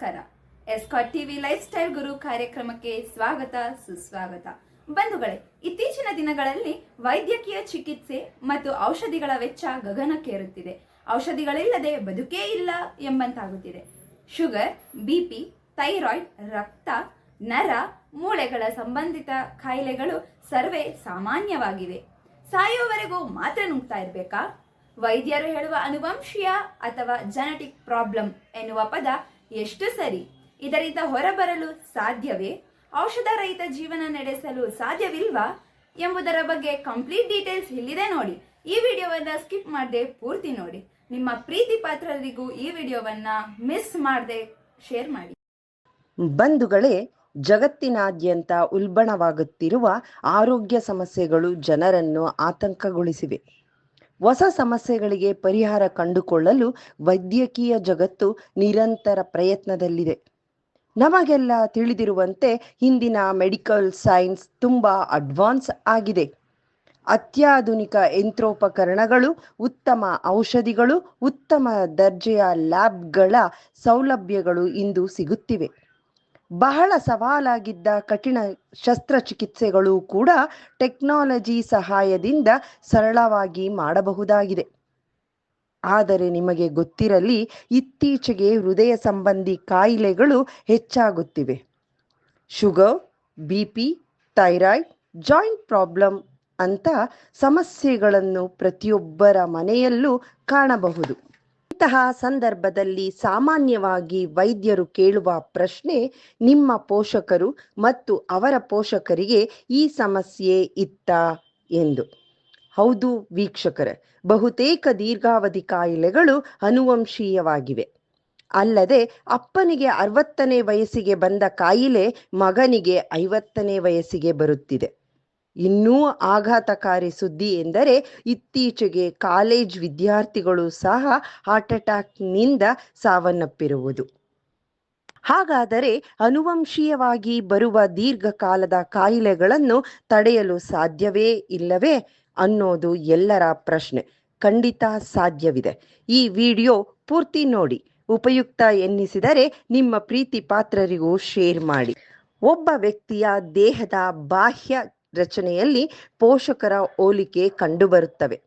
ನಮಸ್ಕಾರ. ಎಸ್ಕಾಟ್ TV life style guru ಕಾರ್ಯಕ್ರಮಕ್ಕೆ ಸ್ವಾಗತ, ಸುಸ್ವಾಗತ. ಬಂಧುಗಳೇ, ಇತ್ತೀಚಿನ ದಿನಗಳಲ್ಲಿ ವೈದ್ಯಕೀಯ ಚಿಕಿತ್ಸೆ ಮತ್ತು ಔಷಧಿಗಳ ವೆಚ್ಚ ಗಗನಕ್ಕೇರುತ್ತಿದೆ. ಔಷಧಿಗಳಿಲ್ಲದೆ ಬದುಕೇ ಇಲ್ಲ ಎಂಬಂತಾಗುತ್ತಿದೆ. ಶುಗರ್ ಬಿಪಿ ಥೈರಾಯ್ಡ್, ರಕ್ತ, ನರ, ಮೂಳೆಗಳ ಸಂಬಂಧಿತ ಕಾಯಿಲೆಗಳು ಸರ್ವೇ ಸಾಮಾನ್ಯವಾಗಿವೆ. ಸಾಯುವವರೆಗೂ ಮಾತ್ರ ನುಗ್ತಾ ಇರಬೇಕಾ? ವೈದ್ಯರು ಹೇಳುವ ಅನುವಂಶೀಯ ಅಥವಾ ಜೆನೆಟಿಕ್ ಪ್ರಾಬ್ಲಮ್ ಎನ್ನುವ ಪದ ಎಷ್ಟು ಸರಿ? ಇದರಿಂದ ಹೊರಬರಲು ಸಾಧ್ಯವೇ? ಔಷಧ ರಹಿತ ಜೀವನ ನಡೆಸಲು ಸಾಧ್ಯವಿಲ್ವಾ? ಎಂಬುದರ ಬಗ್ಗೆ ಕಂಪ್ಲೀಟ್ ಡೀಟೇಲ್ಸ್ ಇಲ್ಲಿದೆ ನೋಡಿ. ಈ ವಿಡಿಯೋವನ್ನ ಸ್ಕಿಪ್ ಮಾಡದೆ ಪೂರ್ತಿ ನೋಡಿ. ನಿಮ್ಮ ಪ್ರೀತಿ ಪಾತ್ರರಿಗೂ ಈ ವಿಡಿಯೋವನ್ನ ಮಿಸ್ ಮಾಡದೆ ಶೇರ್ ಮಾಡಿ. ಬಂಧುಗಳೇ, ಜಗತ್ತಿನಾದ್ಯಂತ ಉಲ್ಬಣವಾಗುತ್ತಿರುವ ಆರೋಗ್ಯ ಸಮಸ್ಯೆಗಳು ಜನರನ್ನು ಆತಂಕಗೊಳಿಸಿವೆ. ಹೊಸ ಸಮಸ್ಯೆಗಳಿಗೆ ಪರಿಹಾರ ಕಂಡುಕೊಳ್ಳಲು ವೈದ್ಯಕೀಯ ಜಗತ್ತು ನಿರಂತರ ಪ್ರಯತ್ನದಲ್ಲಿದೆ. ನಮಗೆಲ್ಲ ತಿಳಿದಿರುವಂತೆ ಹಿಂದಿನ ಮೆಡಿಕಲ್ ಸೈನ್ಸ್ ತುಂಬಾ ಅಡ್ವಾನ್ಸ್ ಆಗಿದೆ. ಅತ್ಯಾಧುನಿಕ ಯಂತ್ರೋಪಕರಣಗಳು, ಉತ್ತಮ ಔಷಧಿಗಳು, ಉತ್ತಮ ದರ್ಜೆಯ ಲ್ಯಾಬ್ಗಳ ಸೌಲಭ್ಯಗಳು ಇಂದು ಸಿಗುತ್ತಿವೆ. ಬಹಳ ಸವಾಲಾಗಿದ್ದ ಕಠಿಣ ಶಸ್ತ್ರಚಿಕಿತ್ಸೆಗಳು ಕೂಡ ಟೆಕ್ನಾಲಜಿ ಸಹಾಯದಿಂದ ಸರಳವಾಗಿ ಮಾಡಬಹುದಾಗಿದೆ. ಆದರೆ ನಿಮಗೆ ಗೊತ್ತಿರಲಿ, ಇತ್ತೀಚೆಗೆ ಹೃದಯ ಸಂಬಂಧಿ ಕಾಯಿಲೆಗಳು ಹೆಚ್ಚಾಗುತ್ತಿವೆ. Sugar, B P, thyroid, joint problem ಅಂತ ಸಮಸ್ಯೆಗಳನ್ನು ಪ್ರತಿಯೊಬ್ಬರ ಮನೆಯಲ್ಲೂ ಕಾಣಬಹುದು. ಇಂತಹ ಸಂದರ್ಭದಲ್ಲಿ ಸಾಮಾನ್ಯವಾಗಿ ವೈದ್ಯರು ಕೇಳುವ ಪ್ರಶ್ನೆ ನಿಮ್ಮ ಪೋಷಕರು ಮತ್ತು ಅವರ ಪೋಷಕರಿಗೆ ಈ ಸಮಸ್ಯೆ ಇತ್ತ ಎಂದು. ಹೌದು ವೀಕ್ಷಕರ, ಬಹುತೇಕ ದೀರ್ಘಾವಧಿ ಕಾಯಿಲೆಗಳು ಅನುವಂಶೀಯವಾಗಿವೆ ಅಲ್ಲದೆ ಅಪ್ಪನಿಗೆ ಅರವತ್ತನೇ ವಯಸ್ಸಿಗೆ ಬಂದ ಕಾಯಿಲೆ ಮಗನಿಗೆ ಐವತ್ತನೇ ವಯಸ್ಸಿಗೆ ಬರುತ್ತಿದೆ. ಇನ್ನೂ ಆಘಾತಕಾರಿ ಸುದ್ದಿ ಎಂದರೆ ಇತ್ತೀಚೆಗೆ ಕಾಲೇಜ್ ವಿದ್ಯಾರ್ಥಿಗಳು ಸಹ ಹಾರ್ಟ್ ಅಟ್ಯಾಕ್ನಿಂದ ಸಾವನ್ನಪ್ಪಿರುವುದು. ಹಾಗಾದರೆ ಅನುವಂಶೀಯವಾಗಿ ಬರುವ ದೀರ್ಘಕಾಲದ ಕಾಯಿಲೆಗಳನ್ನು ತಡೆಯಲು ಸಾಧ್ಯವೇ ಇಲ್ಲವೇ ಅನ್ನೋದು ಎಲ್ಲರ ಪ್ರಶ್ನೆ. ಖಂಡಿತ ಸಾಧ್ಯವಿದೆ. ಈ ವಿಡಿಯೋ ಪೂರ್ತಿ ನೋಡಿ. ಉಪಯುಕ್ತ ಎನ್ನಿಸಿದರೆ ನಿಮ್ಮ ಪ್ರೀತಿ ಪಾತ್ರರಿಗೂ ಶೇರ್ ಮಾಡಿ. ಒಬ್ಬ ವ್ಯಕ್ತಿಯ ದೇಹದ ಬಾಹ್ಯ ರಚನೆಯಲ್ಲಿ ಪೋಷಕರ ಹೋಲಿಕೆ ಕಂಡುಬರುತ್ತವೆ.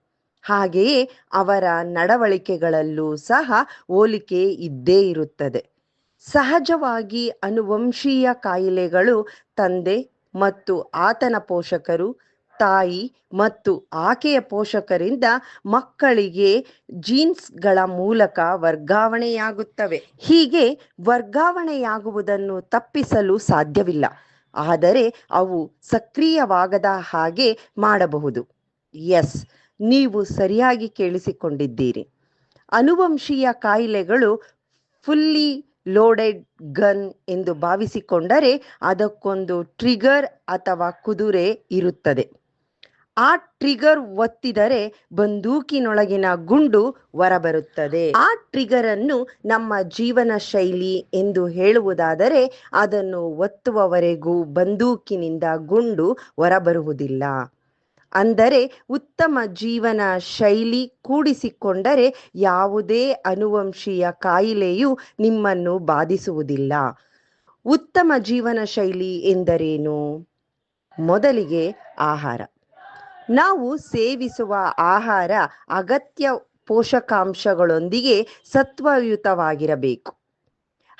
ಹಾಗೆಯೇ ಅವರ ನಡವಳಿಕೆಗಳಲ್ಲೂ ಸಹ ಹೋಲಿಕೆ ಇದ್ದೇ ಇರುತ್ತದೆ. ಸಹಜವಾಗಿ ಅನುವಂಶೀಯ ಕಾಯಿಲೆಗಳು ತಂದೆ ಮತ್ತು ಆತನ ಪೋಷಕರು, ತಾಯಿ ಮತ್ತು ಆಕೆಯ ಪೋಷಕರಿಂದ ಮಕ್ಕಳಿಗೆ ಜೀನ್ಸ್ಗಳ ಮೂಲಕ ವರ್ಗಾವಣೆಯಾಗುತ್ತವೆ. ಹೀಗೆ ವರ್ಗಾವಣೆಯಾಗುವುದನ್ನು ತಪ್ಪಿಸಲು ಸಾಧ್ಯವಿಲ್ಲ. ಆದರೆ ಅವು ಸಕ್ರಿಯವಾಗದ ಹಾಗೆ ಮಾಡಬಹುದು. ಎಸ್, ನೀವು ಸರಿಯಾಗಿ ಕೇಳಿಸಿಕೊಂಡಿದ್ದೀರಿ. ಅನುವಂಶೀಯ ಕಾಯಿಲೆಗಳು ಫುಲ್ಲಿ ಲೋಡೆಡ್ ಗನ್ ಎಂದು ಭಾವಿಸಿಕೊಂಡರೆ ಅದಕ್ಕೊಂದು ಟ್ರಿಗರ್ ಅಥವಾ ಕುದುರೆ ಇರುತ್ತದೆ. ಆ ಟ್ರಿಗರ್ ಒತ್ತಿದರೆ ಬಂದೂಕಿನೊಳಗಿನ ಗುಂಡು ಹೊರಬರುತ್ತದೆ. ಆ ಟ್ರಿಗರ್ ಅನ್ನು ನಮ್ಮ ಜೀವನ ಶೈಲಿ ಎಂದು ಹೇಳುವುದಾದರೆ ಅದನ್ನು ಒತ್ತುವವರೆಗೂ ಬಂದೂಕಿನಿಂದ ಗುಂಡು ಹೊರಬರುವುದಿಲ್ಲ. ಅಂದರೆ ಉತ್ತಮ ಜೀವನ ಶೈಲಿ ಕೂಡಿಸಿಕೊಂಡರೆ ಯಾವುದೇ ಅನುವಂಶೀಯ ಕಾಯಿಲೆಯು ನಿಮ್ಮನ್ನು ಬಾಧಿಸುವುದಿಲ್ಲ. ಉತ್ತಮ ಜೀವನ ಶೈಲಿ ಎಂದರೇನು? ಮೊದಲಿಗೆ ಆಹಾರ. ನಾವು ಸೇವಿಸುವ ಆಹಾರ ಅಗತ್ಯ ಪೋಷಕಾಂಶಗಳೊಂದಿಗೆ ಸತ್ವಯುತವಾಗಿರಬೇಕು.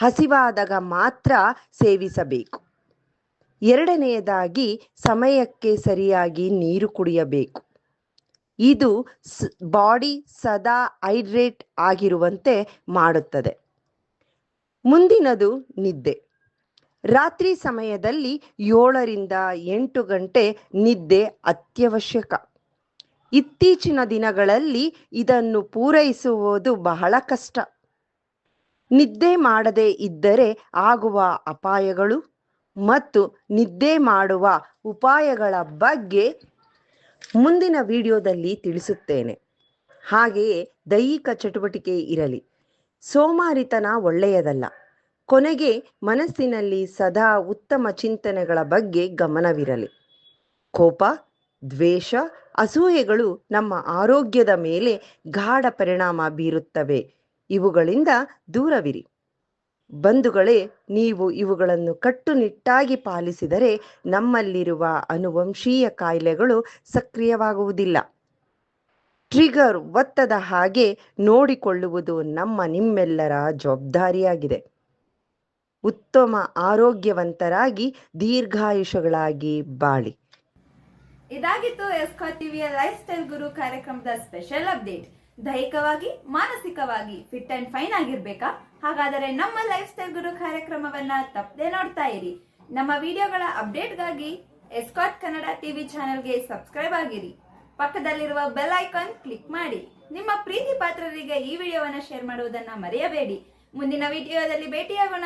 ಹಸಿವಾದಾಗ ಮಾತ್ರ ಸೇವಿಸಬೇಕು. ಎರಡನೆಯದಾಗಿ ಸಮಯಕ್ಕೆ ಸರಿಯಾಗಿ ನೀರು ಕುಡಿಯಬೇಕು. ಇದು ಬಾಡಿ ಸದಾ ಹೈಡ್ರೇಟ್ ಆಗಿರುವಂತೆ ಮಾಡುತ್ತದೆ. ಮುಂದಿನದು ನಿದ್ದೆ. ರಾತ್ರಿ ಸಮಯದಲ್ಲಿ ಏಳರಿಂದ ಎಂಟು ಗಂಟೆ ನಿದ್ದೆ ಅತ್ಯವಶ್ಯಕ. ಇತ್ತೀಚಿನ ದಿನಗಳಲ್ಲಿ ಇದನ್ನು ಪೂರೈಸುವುದು ಬಹಳ ಕಷ್ಟ. ನಿದ್ದೆ ಮಾಡದೇ ಇದ್ದರೆ ಆಗುವ ಅಪಾಯಗಳು ಮತ್ತು ನಿದ್ದೆ ಮಾಡುವ ಉಪಾಯಗಳ ಬಗ್ಗೆ ಮುಂದಿನ ವಿಡಿಯೋದಲ್ಲಿ ತಿಳಿಸುತ್ತೇನೆ. ಹಾಗೆಯೇ ದೈಹಿಕ ಚಟುವಟಿಕೆ ಇರಲಿ. ಸೋಮಾರಿತನ ಒಳ್ಳೆಯದಲ್ಲ. ಕೊನೆಗೆ ಮನಸ್ಸಿನಲ್ಲಿ ಸದಾ ಉತ್ತಮ ಚಿಂತನೆಗಳ ಬಗ್ಗೆ ಗಮನವಿರಲಿ. ಕೋಪ, ದ್ವೇಷ, ಅಸೂಯೆಗಳು ನಮ್ಮ ಆರೋಗ್ಯದ ಮೇಲೆ ಗಾಢ ಪರಿಣಾಮ ಬೀರುತ್ತವೆ. ಇವುಗಳಿಂದ ದೂರವಿರಿ. ಬಂಧುಗಳೇ, ನೀವು ಇವುಗಳನ್ನು ಕಟ್ಟುನಿಟ್ಟಾಗಿ ಪಾಲಿಸಿದರೆ ನಮ್ಮಲ್ಲಿರುವ ಅನುವಂಶೀಯ ಕಾಯಿಲೆಗಳು ಸಕ್ರಿಯವಾಗುವುದಿಲ್ಲ. ಟ್ರಿಗರ್ ಒತ್ತದ ಹಾಗೆ ನೋಡಿಕೊಳ್ಳುವುದು ನಮ್ಮ ನಿಮ್ಮೆಲ್ಲರ ಜವಾಬ್ದಾರಿಯಾಗಿದೆ. ಉತ್ತಮ ಆರೋಗ್ಯವಂತರಾಗಿ ದೀರ್ಘಾಯುಷಗಳಾಗಿ ಬಾಳಿ. ಇದಾಗಿತ್ತು ಎಸ್ಕಾ ಟಿವಿಯ ಲೈಫ್ ಸ್ಟೈಲ್ ಗುರು ಕಾರ್ಯಕ್ರಮದ ಸ್ಪೆಷಲ್ ಅಪ್ಡೇಟ್. ದೈಹಿಕವಾಗಿ, ಮಾನಸಿಕವಾಗಿ ಫಿಟ್ ಅಂಡ್ ಫೈನ್ ಆಗಿರ್ಬೇಕಾ? ಹಾಗಾದರೆ ನಮ್ಮ ಲೈಫ್ ಸ್ಟೈಲ್ ಗುರು ಕಾರ್ಯಕ್ರಮವನ್ನ ತಪ್ಪದೆ ನೋಡ್ತಾ ಇರಿ. ನಮ್ಮ ವಿಡಿಯೋಗಳ ಅಪ್ಡೇಟ್ಗಾಗಿ ಎಸ್ಕಾಟ್ ಕನ್ನಡ ಟಿವಿ ಚಾನೆಲ್ಗೆ ಸಬ್ಸ್ಕ್ರೈಬ್ ಆಗಿರಿ. ಪಕ್ಕದಲ್ಲಿರುವ ಬೆಲ್ ಐಕಾನ್ ಕ್ಲಿಕ್ ಮಾಡಿ. ನಿಮ್ಮ ಪ್ರೀತಿ ಪಾತ್ರರಿಗೆ ಈ ವಿಡಿಯೋವನ್ನು ಶೇರ್ ಮಾಡುವುದನ್ನು ಮರೆಯಬೇಡಿ. ಮುಂದಿನ ವಿಡಿಯೋದಲ್ಲಿ ಭೇಟಿಯಾಗೋಣ.